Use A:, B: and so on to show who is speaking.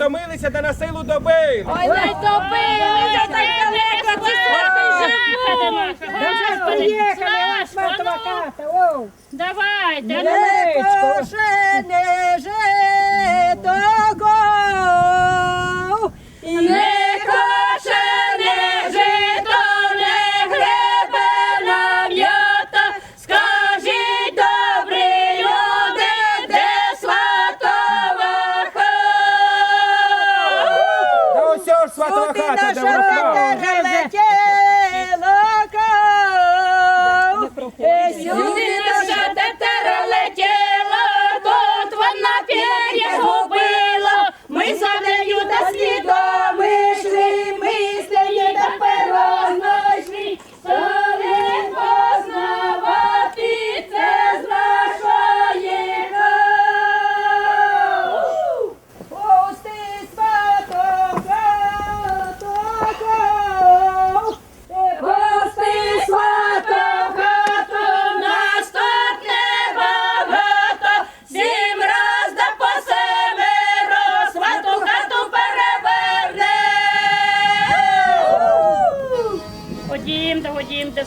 A: втомилися та на силу добили.
B: Ой, не добилися, так далеко ці свати
C: Давай, приїхали, ось мертва хата, о.
B: Давайте, ну,
C: Не
D: кошене
B: сватова хата,
D: де
A: добра
D: хата,
A: їм,
D: да водієм,
B: де